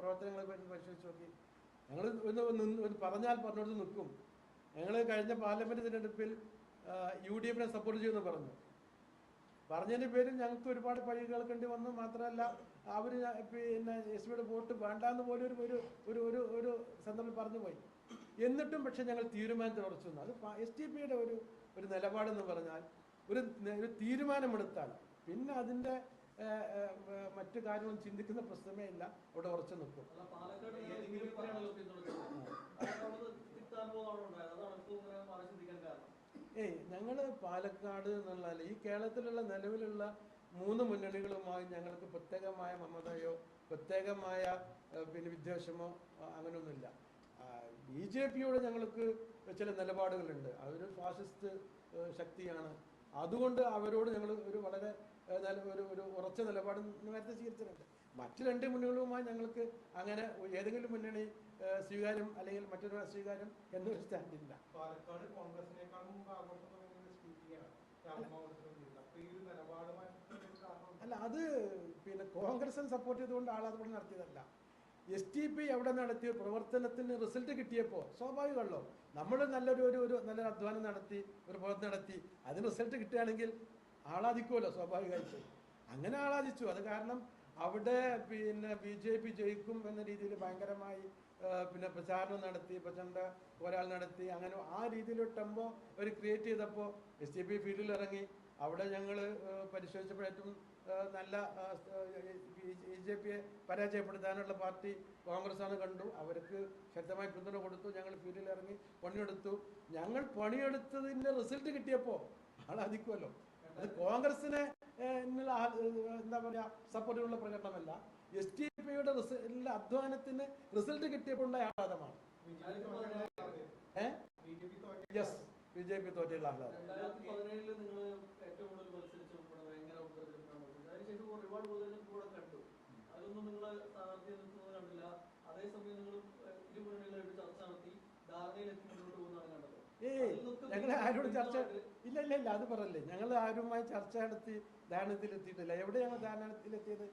പ്രവർത്തനങ്ങളെ പറ്റി പരിശോധിച്ച് നോക്കി. ഞങ്ങൾ ഒന്ന് പറഞ്ഞാൽ പറഞ്ഞോട് നിൽക്കും. ഞങ്ങൾ കഴിഞ്ഞ പാർലമെന്റ് തിരഞ്ഞെടുപ്പിൽ യു ഡി എഫിനെ സപ്പോർട്ട് ചെയ്യുമെന്ന് പറഞ്ഞു. പറഞ്ഞതിന് പേരിൽ ഞങ്ങൾക്ക് ഒരുപാട് പഴി കേൾക്കേണ്ടി വന്നു. മാത്രമല്ല അവർ പിന്നെ എസ് പിയുടെ വോട്ട് വേണ്ടാന്ന് പോലും ഒരു ഒരു ഒരു ഒരു ഒരു സന്ദർഭം പറഞ്ഞു പോയി. എന്നിട്ടും പക്ഷെ ഞങ്ങൾ തീരുമാനത്തിൽ ഉറച്ചു വന്നു അത് എസ് ടി പിയുടെ ഒരു ഒരു നിലപാടെന്ന് പറഞ്ഞാൽ ഒരു ഒരു തീരുമാനമെടുത്താൽ പിന്നെ അതിന്റെ മറ്റു കാര്യവും ചിന്തിക്കുന്ന പ്രശ്നമേ ഇല്ല. അവിടെ ഉറച്ചു നിൽക്കും. ഏയ് ഞങ്ങൾ പാലക്കാട് എന്നുള്ള ഈ കേരളത്തിലുള്ള നിലവിലുള്ള മൂന്ന് മുന്നണികളുമായി ഞങ്ങൾക്ക് പ്രത്യേകമായ മമതയോ പ്രത്യേകമായ പിന്നെ വിദ്വേഷമോ അങ്ങനെയൊന്നുമില്ല. ബി ജെ പിയോട് ഞങ്ങൾക്ക് ചില നിലപാടുകളുണ്ട്. അതൊരു ഫാസിസ്റ്റ് ശക്തിയാണ്. അതുകൊണ്ട് അവരോട് ഞങ്ങൾ ഒരു വളരെ ഒരു ഒരു ഉറച്ച നിലപാട് നേരത്തെ സ്വീകരിച്ചിട്ടുണ്ട്. മറ്റു രണ്ട് മുന്നണികളുമായി ഞങ്ങൾക്ക് അങ്ങനെ ഏതെങ്കിലും മുന്നണി സ്വീകാരം സ്വീകാര്യം അല്ലെങ്കിൽ മറ്റൊരു സ്വീകാര്യം എന്നൊരു സ്റ്റാൻഡില്ല. ഇല്ല കോൺഗ്രസിനേക്കാൾ മുമ്പ് ആഘോഷം അല്ല അത് പിന്നെ കോൺഗ്രസിന് സപ്പോർട്ട് ചെയ്തുകൊണ്ട് ആൾ അതുകൊണ്ട് നടത്തിയതല്ല. എസ് ടി പി എവിടെ നടത്തിയ? പ്രവർത്തനത്തിന് റിസൾട്ട് കിട്ടിയപ്പോൾ സ്വാഭാവികമല്ലോ നമ്മൾ നല്ലൊരു ഒരു ഒരു നല്ലൊരു അധ്വാനം നടത്തി ഒരു പ്രവർത്തനം നടത്തി അതിന് റിസൾട്ട് കിട്ടുകയാണെങ്കിൽ ആളാദിക്കുമല്ലോ സ്വാഭാവികമായിട്ട്. അങ്ങനെ ആളാദിച്ചു അത് കാരണം അവിടെ പിന്നെ ബി ജെ പി ജയിക്കും എന്ന രീതിയിൽ ഭയങ്കരമായി പിന്നെ പ്രചാരണം നടത്തി പ്രചണ്ഡ ഒരാൾ നടത്തി അങ്ങനെ ആ രീതിയിൽ ടെമ്പോ അവർ ക്രിയേറ്റ് ചെയ്തപ്പോൾ എസ് ടി പി ഫീൽഡിൽ ഇറങ്ങി. അവിടെ ഞങ്ങൾ ആ, നല്ല ബി ജെ പിയെ പരാജയപ്പെടുത്താനുള്ള പാർട്ടി കോൺഗ്രസ് ആണ് കണ്ടു. അവർക്ക് ശക്തമായ പിന്തുണ കൊടുത്തു. ഞങ്ങൾ ഫീൽഡിൽ ഇറങ്ങി പണിയെടുത്തു. ഞങ്ങൾ പണിയെടുത്തതിന്റെ റിസൾട്ട് കിട്ടിയപ്പോൾ ആളാധിക്കുമല്ലോ അത് കോൺഗ്രസിനെ എന്താ പറയാ സപ്പോർട്ടിനുള്ള പ്രകടനമല്ല. എസ് ടി പിയുടെ അധ്വാനത്തിന് റിസൾട്ട് കിട്ടിയപ്പോൾ ആഹ്ലാദമാണ്. ഏഹ് ബി ജെ പി തോറ്റ യെസ് ബി ജെ പി തോറ്റയുള്ള ആഹ്ലാദം രണ്ടായിരത്തി പതിനേഴിൽ നിങ്ങൾ ഏറ്റവും കൂടുതൽ മത്സരിച്ചപ്പോൾ ഇവിടെ ഭയങ്കര ഉപതെരഞ്ഞെടുപ്പാണ് മത്സരിച്ചത്. അതിനുശേഷം ഒരുപാട് ഉപതെരഞ്ഞെടുപ്പ് കൂടെ കണ്ടു. അതൊന്നും നിങ്ങൾ സ്ഥാനാർത്ഥി നിൽക്കുന്നത് കണ്ടില്ല. അതേസമയം നിങ്ങൾ ഇരു മുന്നണികളായിട്ട് ചർച്ച നടത്തി ധാരണയിലെത്തി മുന്നോട്ട് പോകുന്നതാണ് കണ്ടത്. ഏയ് ഞങ്ങൾ ആരോടും ചർച്ച ഇല്ല ഇല്ല ഇല്ല അത് പറയല്ലേ ഞങ്ങൾ ആരുമായി ചർച്ച നടത്തി ധാരണത്തിലെത്തിയിട്ടില്ല എവിടെ ഞങ്ങൾ ധാരണത്തിലെത്തിയത്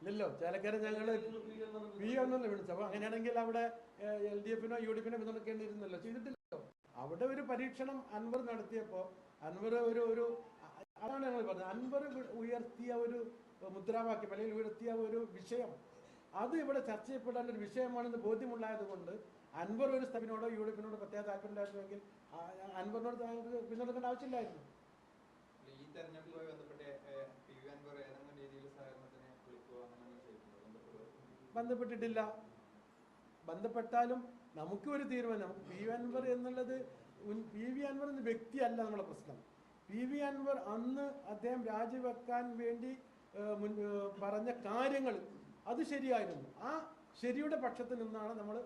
ഇല്ലല്ലോ ചേലക്കര ഞങ്ങൾ വി ഒന്നല്ലേ വിളിച്ചു അപ്പൊ അങ്ങനെയാണെങ്കിൽ അവിടെ എൽ ഡി എഫിനോ യു ഡി എഫിനോ പിന്തുണക്കേണ്ടിയിരുന്നല്ലോ ചെയ്തിട്ടില്ലല്ലോ. അവിടെ ഒരു പരീക്ഷണം അൻവർ നടത്തിയപ്പോ അൻവർ ഒരു ഒരു അതാണ് ഞങ്ങൾ പറഞ്ഞത്. അൻവർ ഉയർത്തിയ ഒരു മുദ്രാവാക്യം അല്ലെങ്കിൽ ഉയർത്തിയ ഒരു വിഷയം. അത് ഇവിടെ ചർച്ച ചെയ്യപ്പെടേണ്ട ഒരു വിഷയമാണെന്ന് ബോധ്യമുണ്ടായത് കൊണ്ട് അൻവർ ഒരു സ്ഥലത്തിനോടോ യു ഡി എഫിനോടോ പ്രത്യേക താല്പര്യമുണ്ടായിരുന്നുവെങ്കിൽ ആ, അൻവറിനോട് പിന്തുണക്കേണ്ട ആവശ്യമില്ലായിരുന്നു. ഈ തെരഞ്ഞെടുപ്പുമായി ബന്ധപ്പെട്ട് ഏഹ്, പി വി അൻവർ ഏതെങ്കിലും രീതിയിൽ സഹകരണത്തിന് വിളിക്കുക ബന്ധപ്പെട്ടിട്ടില്ല. ബന്ധപ്പെട്ടാലും നമുക്ക് ഒരു തീരുമാനം. പി വി അൻവർ എന്നുള്ളത് പി വി അൻവർ എന്ന വ്യക്തിയല്ല നമ്മുടെ പ്രശ്നം. പി. വി. അൻവർ അന്ന് അദ്ദേഹം രാജിവെക്കാൻ വേണ്ടി പറഞ്ഞ കാര്യങ്ങൾ അത് ശരിയായിരുന്നു. ആ ശരിയുടെ പക്ഷത്ത് നിന്നാണ് നമ്മൾ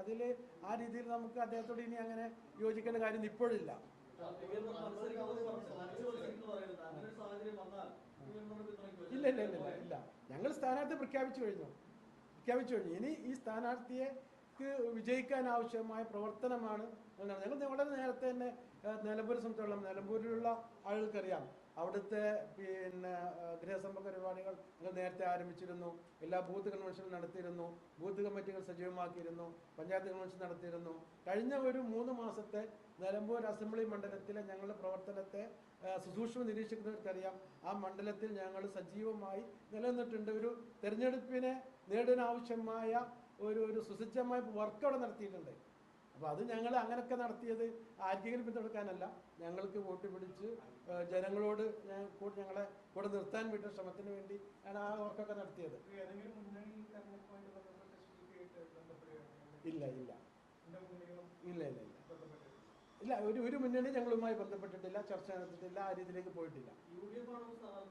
അതിൽ ആ രീതിയിൽ നമുക്ക് അദ്ദേഹത്തോട് ഇനി അങ്ങനെ യോജിക്കേണ്ട കാര്യം ഇപ്പോഴില്ല? ഇല്ല ഇല്ല ഇല്ല ഇല്ല ഞങ്ങൾ സ്ഥാനാർത്ഥി പ്രഖ്യാപിച്ചു കഴിഞ്ഞു. പ്രഖ്യാപിച്ചു കഴിഞ്ഞു. ഇനി ഈ സ്ഥാനാർത്ഥിയെ വിജയിക്കാൻ ആവശ്യമായ പ്രവർത്തനമാണ് ഞങ്ങൾ വളരെ നേരത്തെ തന്നെ ഏഹ്, നിലമ്പൂർ സംബന്ധിച്ചോളം നിലമ്പൂരിലുള്ള ആളുകൾക്കറിയാം. അവിടുത്തെ പിന്നെ ഗൃഹസമ്പ പരിപാടികൾ ഞങ്ങൾ നേരത്തെ ആരംഭിച്ചിരുന്നു. എല്ലാ ബൂത്ത് കൺവെൻഷനും നടത്തിയിരുന്നു. ബൂത്ത് കമ്മിറ്റികൾ സജീവമാക്കിയിരുന്നു. പഞ്ചായത്ത് കൺവെൻഷൻ നടത്തിയിരുന്നു. കഴിഞ്ഞ ഒരു മൂന്ന് മാസത്തെ നിലമ്പൂർ അസംബ്ലി മണ്ഡലത്തിലെ ഞങ്ങളുടെ പ്രവർത്തനത്തെ സുസൂക്ഷ്മ നിരീക്ഷിക്കുന്നവർക്കറിയാം ആ മണ്ഡലത്തിൽ ഞങ്ങൾ സജീവമായി നിലനിന്നിട്ടുണ്ട്. ഒരു തെരഞ്ഞെടുപ്പിനെ നേടാനാവശ്യമായ ഒരു ഒരു സുസജ്ജമായ വർക്ക് അവിടെ നടത്തിയിട്ടുണ്ട്. അപ്പോൾ അത് ഞങ്ങൾ അങ്ങനെയൊക്കെ നടത്തിയത് ആർക്കെങ്കിലും പിന്തുണക്കാനല്ല. ഞങ്ങൾക്ക് വോട്ട് പിടിച്ച് ജനങ്ങളോട് ഞങ്ങളെ കൂടെ നിർത്താൻ വിട്ട ശ്രമത്തിന് വേണ്ടി ആണ് ആ വർക്കൊക്കെ നടത്തിയത്. ഇല്ല ഇല്ല. ഇല്ല ഇല്ല ഇല്ല. ഇല്ല ഒരു ഒരു മുന്നണി ഞങ്ങളുമായി ബന്ധപ്പെട്ടിട്ടില്ല ചർച്ച നടത്തിയിട്ടില്ല ആ രീതിയിലേക്ക് പോയിട്ടില്ല.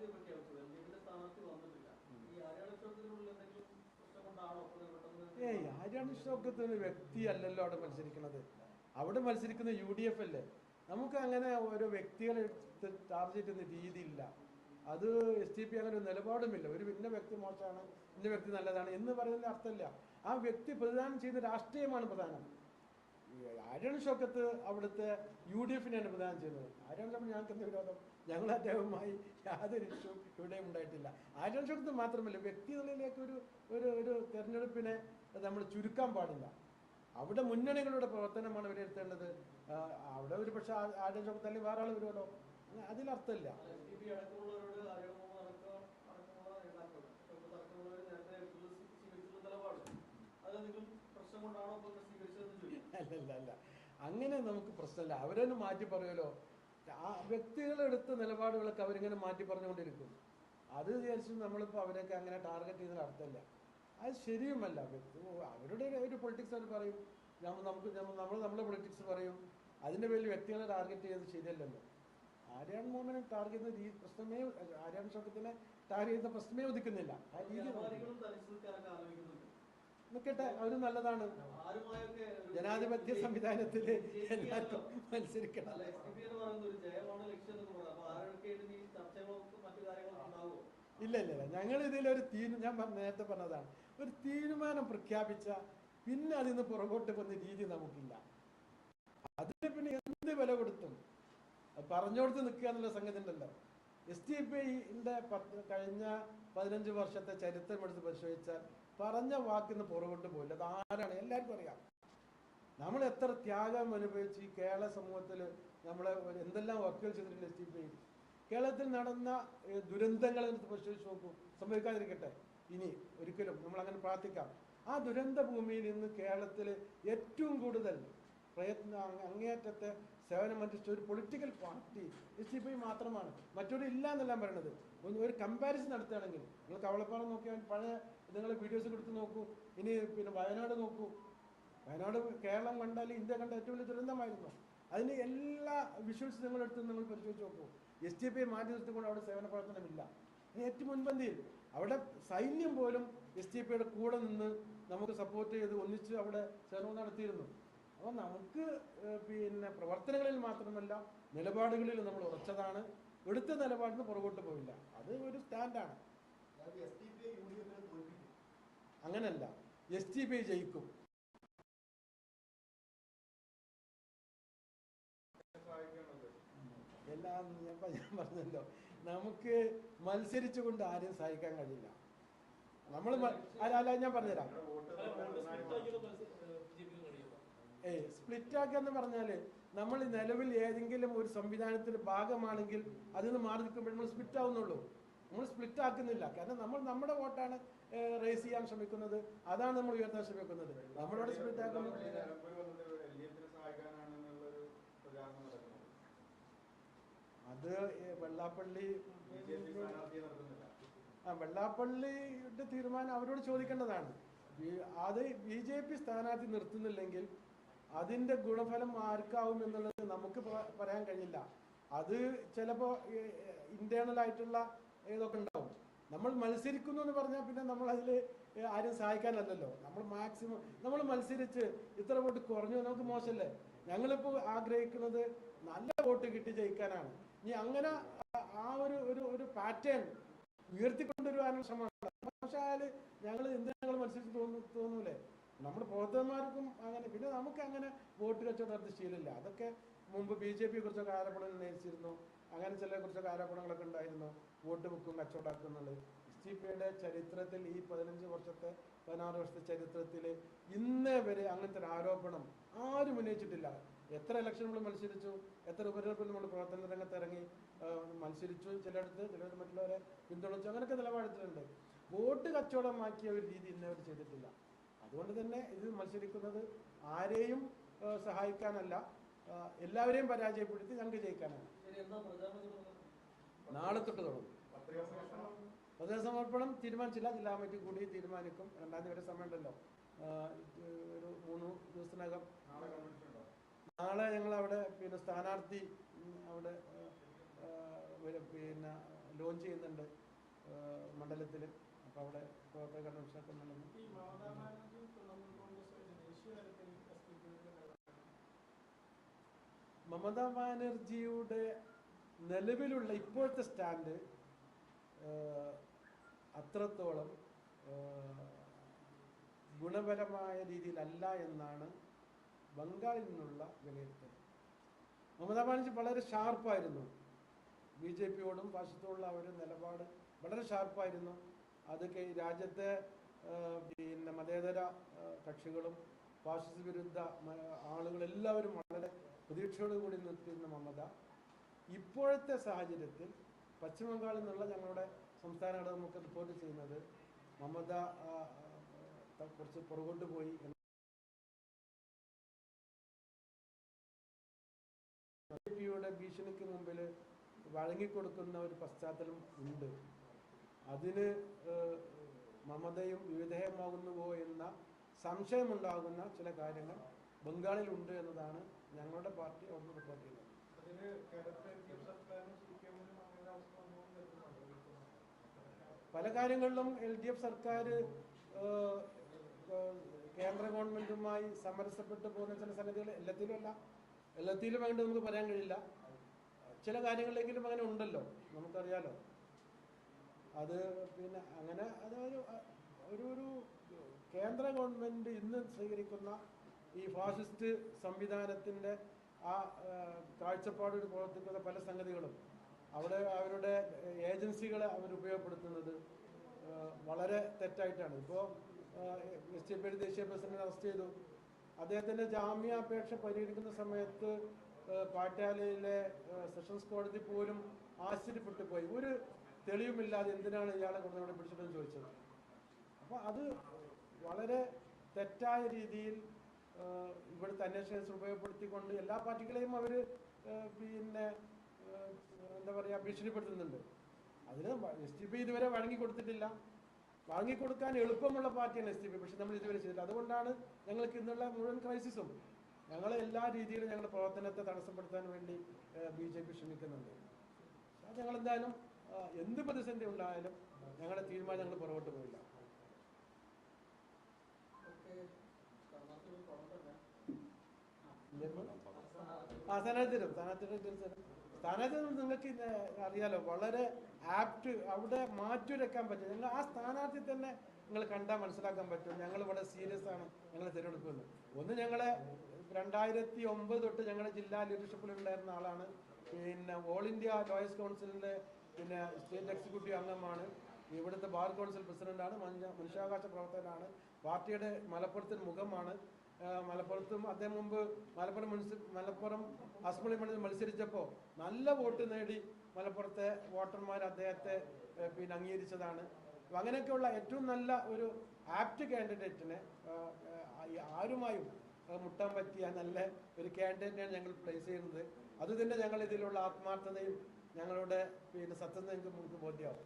പ്രഖ്യാപിച്ചത് സ്ഥാനാർത്ഥി വന്നിട്ടില്ല. ഈ എന്തെങ്കിലും പ്രശ്നം കൊണ്ടാണോ അത്ര പെട്ടെന്ന് ഒരു വ്യക്തിയല്ലല്ലോ അവിടെ മത്സരിക്കുന്നത്. അവിടെ മത്സരിക്കുന്ന യു ഡി എഫ് അല്ലേ? നമുക്ക് അങ്ങനെ ഓരോ വ്യക്തികളെ ടാർഗറ്റ് ചെയ്യുന്ന രീതിയില്ല. അത് എസ് ടി പി അങ്ങനെ ഒരു നിലപാടുമില്ല. ഒരു ഇന്ന വ്യക്തി മോശമാണ് ഇന്ന വ്യക്തി നല്ലതാണ് എന്ന് പറയുന്നതിന് അർത്ഥമില്ല. ആ വ്യക്തി പ്രതിദാനം ചെയ്യുന്ന രാഷ്ട്രീയമാണ് പ്രധാനം. ആര്യാണ് ഷോക്കത്ത് അവിടുത്തെ യു ഡി എഫിനെയാണ് പ്രധാനം ചെയ്യുന്നത്? ആര്യാണ് ഷോക്കത്ത് ഞങ്ങൾക്ക് എന്ത് വിരോധം? ഞങ്ങൾ അദ്ദേഹവുമായി യാതൊരു ഇഷ്യൂ ഇവിടെ ഉണ്ടായിട്ടില്ല. ആര്യാണ് ഷോക്കത്ത് മാത്രമല്ല വ്യക്തികളിലേക്ക് ഒരു ഒരു ഒരു തെരഞ്ഞെടുപ്പിനെ നമ്മൾ ചുരുക്കാൻ പാടില്ല. അവിടെ മുന്നണികളുടെ പ്രവർത്തനമാണ് വിലയിരുത്തേണ്ടത് അവിടെ ഒരു പക്ഷേ ആര്യാണ് ഷോക്കത്ത് അല്ലെങ്കിൽ വേറെ ആൾ വരുമല്ലോ അതിലർത്ഥമില്ല അത് പ്രശ്നം കൊണ്ടാണോ? അല്ലല്ല അല്ല അങ്ങനെ നമുക്ക് പ്രശ്നമില്ല. അവരൊന്ന് മാറ്റി പറയുമല്ലോ. ആ വ്യക്തികളെടുത്ത നിലപാടുകളൊക്കെ അവരിങ്ങനെ മാറ്റി പറഞ്ഞുകൊണ്ടിരിക്കും. അത് വിചാരിച്ച് നമ്മളിപ്പോൾ അവരൊക്കെ അങ്ങനെ ടാർഗറ്റ് ചെയ്തതിന് അർത്ഥമില്ല. അത് ശരിയുമല്ല. വ്യക്തി അവരുടെ ഒരു പൊളിറ്റിക്സ് അവർ പറയും. നമുക്ക് നമ്മ- നമ്മൾ നമ്മുടെ പൊളിറ്റിക്സ് പറയും. അതിന്റെ പേരിൽ വ്യക്തികളെ ടാർഗറ്റ് ചെയ്യുന്നത് ശരിയല്ലല്ലോ. ആര്യാൺ മോഹനെ ടാർഗറ്റ് ചെയ്യുന്ന രീതി പ്രശ്നമേ ആര്യാൺ ഷോക്കത്തിനെ ടാർഗറ്റ് ചെയ്യുന്ന പ്രശ്നമേ ഉദിക്കുന്നില്ല. ആ രീതി നിൽക്കട്ടെ അവരും നല്ലതാണ്. ജനാധിപത്യ സംവിധാനത്തിൽ എല്ലാവർക്കും മത്സരിക്കണം. ഇല്ല ഇല്ല ഇല്ല. ഞങ്ങൾ ഇതിലൊരു തീരു ഞാൻ നേരത്തെ പറഞ്ഞതാണ്. ഒരു തീരുമാനം പ്രഖ്യാപിച്ച പിന്നെ അതിന്ന് നിന്ന് പുറകോട്ട് പോകുന്ന രീതി നമുക്കില്ല. അതിന് പിന്നെ എന്ത് വില കൊടുത്തും? പറഞ്ഞോടുത്ത് നിൽക്കുക എന്നുള്ള സംഗതി ഉണ്ടല്ലോ. എസ് ടി പി ഐന്റെ കഴിഞ്ഞ പതിനഞ്ച് വർഷത്തെ ചരിത്രം എടുത്ത് പരിശോധിച്ചാൽ പറഞ്ഞ വാക്കിന്ന് പുറകോട്ട് പോയില്ല അത് ആരാണ്? എല്ലാവർക്കും അറിയാം. നമ്മൾ എത്ര ത്യാഗം അനുഭവിച്ച് ഈ കേരള സമൂഹത്തിൽ നമ്മളെ എന്തെല്ലാം വർക്കുകൾ ചെയ്തിട്ടുണ്ട് ടി പി കേരളത്തിൽ നടന്ന ദുരന്തങ്ങളെ പരിശോധിച്ച് നോക്കൂ. സംഭവിക്കാതിരിക്കട്ടെ. ഇനി ഒരിക്കലും നമ്മൾ അങ്ങനെ പ്രാർത്ഥിക്കാം. ആ ദുരന്ത ഭൂമിയിൽ ഇന്ന് കേരളത്തിൽ ഏറ്റവും കൂടുതൽ പ്രയത്ന അങ്ങ് അങ്ങേയറ്റത്തെ സേവനം അനുഷ്ഠിച്ച ഒരു political party S D P മാത്രമാണ്. മറ്റൊരു ഇല്ല എന്നെല്ലാം പറയണത് ഒരു കമ്പാരിസൺ നടത്തുകയാണെങ്കിൽ നിങ്ങൾ കവളപ്പാറ നോക്കിയാൽ പഴയ നിങ്ങൾ വീഡിയോസ് എടുത്ത് നോക്കൂ. ഇനി പിന്നെ വയനാട് നോക്കൂ. വയനാട് കേരളം കണ്ടാൽ ഇന്ത്യ കണ്ട ഏറ്റവും വലിയ ദുരന്തമായിരുന്നു. അതിന് എല്ലാ വിഷ്വൽസ് നിങ്ങൾ എടുത്ത് നിങ്ങൾ പരിശോധിച്ച് നോക്കൂ. എസ് ടി പി മാറ്റി നിർത്തിക്കൊണ്ട് അവിടെ സേവന പ്രവർത്തനമില്ല ഏറ്റവും മുൻപന്തിയിൽ അവിടെ സൈന്യം പോലും എസ് ടി പിയുടെ കൂടെ നിന്ന് നമുക്ക് സപ്പോർട്ട് ചെയ്ത് ഒന്നിച്ച് അവിടെ സേവനം നടത്തിയിരുന്നു. അപ്പോൾ നമുക്ക് പിന്നെ പ്രവർത്തനങ്ങളിൽ മാത്രമല്ല നിലപാടുകളിൽ നമ്മൾ ഉറച്ചതാണ്. എടുത്ത നിലപാടിന് പുറകോട്ട് പോയില്ല അത് ഒരു സ്റ്റാൻഡാണ് അങ്ങനല്ല. എസ് ടി പി ജയിക്കും. എല്ലാം ഞാൻ പറഞ്ഞല്ലോ. നമുക്ക് മത്സരിച്ചുകൊണ്ട് ആരെയും സഹായിക്കാൻ കഴിയില്ല. നമ്മൾ അല്ല അല്ല ഞാൻ പറഞ്ഞുതരാം. ഏയ് സ്പ്ലിറ്റ് ആക്കുക എന്ന് പറഞ്ഞാൽ നമ്മൾ നിലവിൽ ഏതെങ്കിലും ഒരു സംവിധാനത്തിന്റെ ഭാഗമാണെങ്കിൽ അതിൽ നിന്ന് മാറി നിൽക്കുമ്പോൾ നമ്മൾ സ്പ്ലിറ്റ് ആവുന്നുള്ളൂ നമ്മൾ സ്പ്ലിറ്റ് ആക്കുന്നില്ല. കാരണം നമ്മൾ നമ്മുടെ വോട്ടാണ് റേസ് ചെയ്യാൻ ശ്രമിക്കുന്നത്. അതാണ് നമ്മൾ ഉയർത്താൻ ശ്രമിക്കുന്നത്. നമ്മളോട് സ്പ്ലിറ്റ് ആക്കുന്നു. അത് വെള്ളാപ്പള്ളി. ആ വെള്ളാപ്പള്ളിയുടെ തീരുമാനം അവരോട് ചോദിക്കേണ്ടതാണ്. അത് ബി ജെ പി സ്ഥാനാർത്ഥി നിർത്തുന്നില്ലെങ്കിൽ അതിന്റെ ഗുണഫലം ആർക്കാവും എന്നുള്ളത് നമുക്ക് പറയാൻ കഴിയില്ല. അത് ചിലപ്പോ ഇന്റേണൽ ആയിട്ടുള്ള ഇതൊക്കെ ഉണ്ടാവും? നമ്മൾ മത്സരിക്കുന്നു എന്ന് പറഞ്ഞാൽ പിന്നെ നമ്മൾ അതിൽ ആരും സഹായിക്കാനല്ലല്ലോ. നമ്മൾ മാക്സിമം നമ്മൾ മത്സരിച്ച് ഇത്ര വോട്ട് കുറഞ്ഞു. നമുക്ക് മോശമല്ലേ? ഞങ്ങളിപ്പോൾ ആഗ്രഹിക്കുന്നത് നല്ല വോട്ട് കിട്ടി ജയിക്കാനാണ്. ഇനി അങ്ങനെ ആ- ഒരു ഒരു ഒരു പാറ്റേൺ ഉയർത്തിക്കൊണ്ടുവരുവാനുള്ള ശ്രമമാണ്. മോശമായാൽ ഞങ്ങൾ എന്തിനാ ഞങ്ങൾ മത്സരിച്ച് തോന്നു തോന്നൂലേ? നമ്മുടെ പ്രവർത്തകന്മാർക്കും അങ്ങനെ പിന്നെ നമുക്ക് അങ്ങനെ വോട്ട് കച്ചവടം നടത്തി ശീലമില്ല. അതൊക്കെ മുമ്പ് ബി ജെ പി കുറിച്ചൊക്കെ ആരോപണങ്ങൾ ഉന്നയിച്ചിരുന്നു. അങ്ങനെ ചില കുറച്ചൊക്കെ ആരോപണങ്ങളൊക്കെ ഉണ്ടായിരുന്നു. വോട്ട് ബുക്കും കച്ചവടാക്കും എന്നുള്ളത് എസ് ടി പിയുടെ ചരിത്രത്തിൽ ഈ പതിനഞ്ച് വർഷത്തെ പതിനാറ് വർഷത്തെ ചരിത്രത്തിൽ ഇന്നേ വരെ അങ്ങനത്തെ ഒരു ആരോപണം ആരും ഉന്നയിച്ചിട്ടില്ല. എത്ര ഇലക്ഷൻ നമ്മൾ മത്സരിച്ചു എത്ര ഉപതെരഞ്ഞെടുപ്പിൽ നമ്മൾ പ്രവർത്തന രംഗത്ത് ഇറങ്ങി മത്സരിച്ചു ചിലയിടത്ത് ചിലർ മറ്റുള്ളവരെ പിന്തുണച്ചു അങ്ങനെയൊക്കെ നിലപാടെടുത്തിട്ടുണ്ട്. വോട്ട് കച്ചവടമാക്കിയ ഒരു രീതി ഇന്നവർ ചെയ്തിട്ടില്ല. അതുകൊണ്ട് തന്നെ ഇത് മത്സരിക്കുന്നത് ആരെയും സഹായിക്കാനല്ല. എല്ലാവരെയും പരാജയപ്പെടുത്തി ഞങ്ങൾക്ക് ജയിക്കാനാണ്. നാളെ തൊട്ട് തുടങ്ങും. പത്രികാ സമർപ്പണം പത്രിക സമർപ്പണം തീരുമാനിച്ചില്ല. ജില്ലാ കമ്മിറ്റി കൂടി തീരുമാനിക്കും. രണ്ടാം തീയതി വരെ സമയമുണ്ടല്ലോ. ഒരു മൂന്ന് ദിവസത്തിനകം. നാളെ ഞങ്ങൾ അവിടെ പിന്നെ സ്ഥാനാർത്ഥി അവിടെ പിന്നെ ലോഞ്ച് ചെയ്യുന്നുണ്ട് മണ്ഡലത്തിൽ അപ്പോൾ അവിടെ പ്രവർത്തക കൺവെൻഷനൊക്കെ നടന്നു ഈ മമതാ ബാനർജി തൃണമൂൽ കോൺഗ്രസ് ദേശീയ തലത്തിൽ എസ് ഡി പി മമതാ ബാനർജിയുടെ നിലവിലുള്ള ഇപ്പോഴത്തെ സ്റ്റാൻഡ് അത്രത്തോളം ഗുണപരമായ രീതിയിലല്ല എന്നാണ് ബംഗാളിൽ നിന്നുള്ള വിലയിരുത്തൽ. മമതാ ബാനർജി വളരെ ഷാർപ്പായിരുന്നു. ബി ജെ പിയോടും ഫാസിസത്തോടുള്ള അവരുടെ നിലപാട് വളരെ ഷാർപ്പായിരുന്നു. അത് രാജ്യത്തെ പിന്നെ മതേതര കക്ഷികളും ഫാസിസ്റ്റ് വിരുദ്ധ ആളുകളെല്ലാവരും വളരെ പ്രതീക്ഷയോട് കൂടി നിർത്തിയിരുന്ന മമത ഇപ്പോഴത്തെ സാഹചര്യത്തിൽ പശ്ചിമ ബംഗാളിൽ നിന്നുള്ള ഞങ്ങളുടെ സംസ്ഥാന ഘടകമൊക്കെ റിപ്പോർട്ട് ചെയ്യുന്നത് മമത കുറച്ച് പുറകോട്ട് പോയി എന്ന് പിയുടെ ഭീഷണിക്ക് മുമ്പിൽ വഴങ്ങിക്കൊടുക്കുന്ന ഒരു പശ്ചാത്തലം ഉണ്ട്. അതിന് മമതയും വിവിധേയമാകുന്നുവോ എന്ന സംശയമുണ്ടാകുന്ന ചില കാര്യങ്ങൾ ബംഗാളിൽ ഉണ്ട് എന്നതാണ് ഞങ്ങളുടെ പാർട്ടി ഒന്ന് റിപ്പോർട്ട് ചെയ്യുന്നത്? പല കാര്യങ്ങളിലും എൽ ഡി എഫ് സർക്കാർ കേന്ദ്ര ഗവൺമെന്റുമായി സമരസപ്പെട്ട് പോകുന്ന ചില സംഗതികൾ എല്ലാത്തിലും അല്ല. എല്ലാത്തിലും അങ്ങോട്ട് നമുക്ക് പറയാൻ കഴിയില്ല. ചില കാര്യങ്ങളിലെങ്കിലും അങ്ങനെ ഉണ്ടല്ലോ. നമുക്കറിയാലോ. അത് പിന്നെ അങ്ങനെ അത് ഒരു ഒരു ഒരു കേന്ദ്ര ഗവൺമെന്റ് ഇന്ന് സ്വീകരിക്കുന്ന ഈ ഫാസിസ്റ്റ് സംവിധാനത്തിന്റെ ആ കാഴ്ചപ്പാട് കാഴ്ചപ്പാടോട് പ്രവർത്തിക്കുന്ന പല സംഗതികളും അവിടെ അവരുടെ ഏജൻസികളെ അവർ ഉപയോഗപ്പെടുത്തുന്നത് വളരെ തെറ്റായിട്ടാണ്. ഇപ്പോൾ എസ് ഡി പി ദേശീയ പ്രസിഡന്റിനെ അറസ്റ്റ് ചെയ്തു. അദ്ദേഹത്തിന്റെ ജാമ്യാപേക്ഷ പരിഗണിക്കുന്ന സമയത്ത് പാട്ടാലയിലെ സെഷൻസ് കോടതി പോലും ആശ്ചര്യപ്പെട്ടു പോയി ഒരു തെളിവുമില്ലാതെ എന്തിനാണ് ഇയാളെ കൊണ്ട് ഇവിടെ പിടിച്ചിട്ടെന്ന് ചോദിച്ചത്. അപ്പോൾ അത് വളരെ തെറ്റായ രീതിയിൽ ഇവിടുത്തെ അന്വേഷണ ഏജൻസി ഉപയോഗപ്പെടുത്തിക്കൊണ്ട് എല്ലാ പാർട്ടികളെയും അവർ പിന്നെ എന്താ പറയുക ഭീഷണിപ്പെടുത്തുന്നുണ്ട്. അതിന് എസ് ടി പി ഇതുവരെ വഴങ്ങി കൊടുത്തിട്ടില്ല. വാങ്ങിക്കൊടുക്കാൻ എളുപ്പമുള്ള പാർട്ടിയാണ് എസ് ടി പി പക്ഷെ നമ്മൾ ഇതുവരെ ചെയ്തില്ല അതുകൊണ്ടാണ് ഞങ്ങൾക്ക് ഇന്നുള്ള മുഴുവൻ ക്രൈസിസും ഞങ്ങൾ എല്ലാ രീതിയിലും ഞങ്ങളുടെ പ്രവർത്തനത്തെ തടസ്സപ്പെടുത്താൻ വേണ്ടി ബി ജെ പി ശ്രമിക്കുന്നുണ്ട്. ഞങ്ങൾ എന്തായാലും എന്ത് പ്രതിസന്ധി ഉണ്ടായാലും ഞങ്ങളുടെ തീരുമാനം ഞങ്ങൾ പുറകോട്ട് പോയില്ല ആ സ്ഥാനാർത്ഥിരും സ്ഥാനാർത്ഥിയുടെ സ്ഥാനാർത്ഥി നിങ്ങൾക്ക് അറിയാലോ വളരെ ആപ്റ്റ് അവിടെ മാറ്റിവെക്കാൻ പറ്റും. നിങ്ങൾ ആ സ്ഥാനാർത്ഥി തന്നെ നിങ്ങൾ കണ്ടാൽ മനസ്സിലാക്കാൻ പറ്റും. ഞങ്ങൾ ഇവിടെ സീരിയസ് ആണ് ഞങ്ങൾ തിരഞ്ഞെടുക്കുന്നത്. ഒന്ന് ഞങ്ങളെ രണ്ടായിരത്തി ഒമ്പത് തൊട്ട് ഞങ്ങളുടെ ജില്ലാ ലീഡർഷിപ്പിലുണ്ടായിരുന്ന ആളാണ്. പിന്നെ ഓൾ ഇന്ത്യ ലോയേഴ്സ് കൗൺസിലിന്റെ പിന്നെ സ്റ്റേറ്റ് എക്സിക്യൂട്ടീവ് അംഗമാണ്. ഇവിടുത്തെ ബാർ കൗൺസിൽ പ്രസിഡന്റാണ് മനുഷ്യ മനുഷ്യാവകാശ പ്രവർത്തകനാണ്. പാർട്ടിയുടെ മലപ്പുറത്തിന് മുഖമാണ്. മലപ്പുറത്തും അദ്ദേഹം മുമ്പ് മലപ്പുറം മുനിസി മലപ്പുറം അസംബ്ലി മണ്ഡലത്തിൽ മത്സരിച്ചപ്പോൾ നല്ല വോട്ട് നേടി മലപ്പുറത്തെ വോട്ടർമാർ അദ്ദേഹത്തെ പിന്നെ അംഗീകരിച്ചതാണ്. അങ്ങനെയൊക്കെയുള്ള ഏറ്റവും നല്ല ഒരു ആപ്റ്റ് കാൻഡിഡേറ്റിനെ ആരുമായും മുട്ടാൻ പറ്റിയ നല്ല ഒരു കാൻഡിഡേറ്റിനെയാണ് ഞങ്ങൾ പ്ലേസ് ചെയ്യുന്നത്. അത് തന്നെ ഞങ്ങൾ ഇതിലുള്ള ആത്മാർത്ഥതയും ഞങ്ങളുടെ പിന്നെ സത്യം നിങ്ങൾക്ക് നമുക്ക് ബോധ്യമാവും.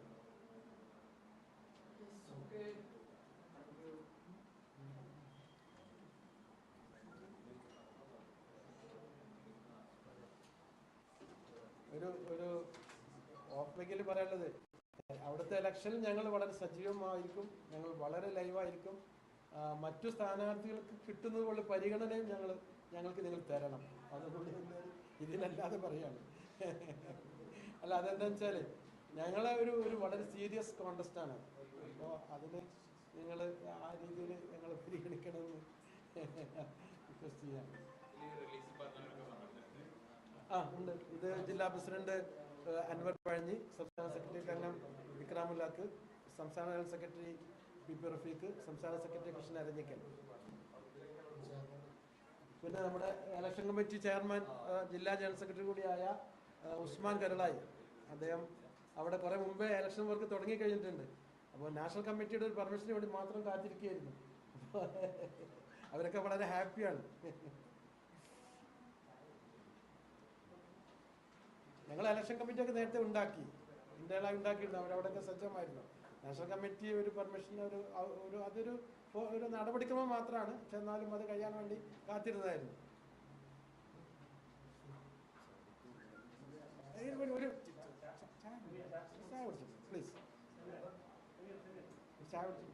ഒരു ഒരു ഓഫ്ലൈക്കിൽ പറയാനുള്ളത് അവിടുത്തെ ഇലക്ഷനിൽ ഞങ്ങൾ വളരെ സജീവമായിരിക്കും ഞങ്ങൾ വളരെ ലൈവായിരിക്കും. മറ്റു സ്ഥാനാർത്ഥികൾക്ക് കിട്ടുന്നത് പോലെ പരിഗണനയും ഞങ്ങൾ ഞങ്ങൾക്ക് നിങ്ങൾ തരണം. അതുകൊണ്ട് ഇതിന് ഇതിനല്ലാതെ പറയാണ്. അല്ല അതെന്താ വെച്ചാൽ ഞങ്ങളെ ഒരു ഒരു വളരെ സീരിയസ് കോണ്ടസ്റ്റാണ് അപ്പോൾ അതിന് നിങ്ങൾ ആ രീതിയിൽ ഞങ്ങൾ പരിഗണിക്കണമെന്ന് റിക്വസ്റ്റ് ചെയ്യാം. ആ ഉണ്ട്. ഇത് ജില്ലാ പ്രസിഡന്റ് അൻവർ പഴഞ്ഞി സംസ്ഥാന സെക്രട്ടറി അംഗം വിക്രാമുല്ലാക്ക് സംസ്ഥാന general secretary P P Rafeeq സംസ്ഥാന സെക്രട്ടറി കൃഷ്ണൻ അരഞ്ഞിക്കൽ. പിന്നെ നമ്മുടെ ഇലക്ഷൻ കമ്മിറ്റി ചെയർമാൻ ജില്ലാ ജനറൽ സെക്രട്ടറി കൂടിയായ ഉസ്മാൻ കരളായി. അദ്ദേഹം അവിടെ കുറെ മുമ്പേ ഇലക്ഷൻ വർക്ക് തുടങ്ങി കഴിഞ്ഞിട്ടുണ്ട്. അപ്പോൾ നാഷണൽ കമ്മിറ്റിയുടെ ഒരു പെർമിഷന് വേണ്ടി മാത്രം കാത്തിരിക്കുകയായിരുന്നു. അവരൊക്കെ വളരെ ഹാപ്പിയാണ്. ഞങ്ങൾ ഇലക്ഷൻ കമ്മിറ്റി ഒക്കെ നേരത്തെ ഉണ്ടാക്കി. ഇന്ത്യയിലായി ഉണ്ടാക്കിയിരുന്നു അവരവിടെയൊക്കെ സജ്ജമായിരുന്നു. നാഷണൽ കമ്മിറ്റി ഒരു പെർമിഷൻ ഒരു ഒരു അതൊരു ഒരു നടപടിക്രമം മാത്രമാണ്. എന്നാലും അത് കഴിയാൻ വേണ്ടി കാത്തിരുന്നതായിരുന്നു. ഒരു ചായ കുടിച്ചു? പ്ലീസ് ചായ കുടിച്ചു?